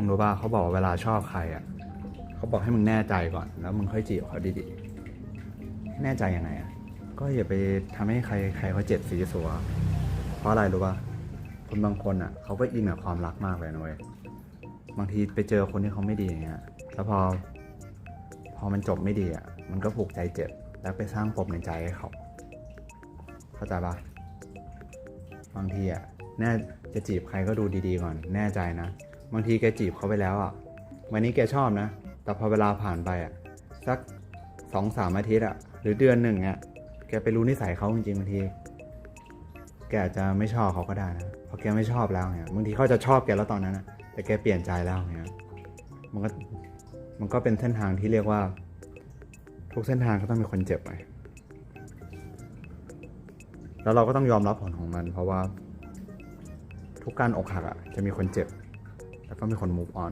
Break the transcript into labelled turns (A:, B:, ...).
A: มึงรู้ป่ะเขาบอกว่าเวลาชอบใครอะเขาบอกให้มึงแน่ใจก่อน แล้วมึงค่อยจีบเขาดีๆแน่ใจยังไงอะก็อย่าไปทำให้ใครใครเขาเจ็บสีสัวเพราะอะไรรู้ป่ะคนบางคนอะเขาก็อินกับความรักมากเลยนะเว้ยบางทีไปเจอคนที่เขาไม่ดีอย่างเงี้ยแล้วพอ พอมันจบไม่ดีอะมันก็ผูกใจเจ็บ แล้วไปสร้างปมในใจให้เขา เข้าใจปะบางทีอะแน่จะจีบใครก็ดูดีๆก่อน แน่ใจนะ บางทีแกจีบเขาไปแล้วอะ วันนี้แกชอบนะ แต่พอเวลาผ่านไปอะ สักสองสามอาทิตย์อะ หรือเดือนหนึ่งอะ แกไปรู้นิสัยเขาจริงๆบางที แกอาจจะไม่ชอบเขาก็ได้นะเพราะแกไม่ชอบแล้วเนี่ย บางทีเขาจะชอบแกแล้วตอนนั้นนะแต่แกเปลี่ยนใจแล้วเนี่ย มันก็ มันก็เป็นเส้นทางที่เรียกว่า ทุกเส้นทางก็ต้องมีคนเจ็บไป แล้วเราก็ต้องยอมรับผลของมัน เพราะว่า ทุกการอกหักอะ จะมีคนเจ็บ แล้วก็มีคน move on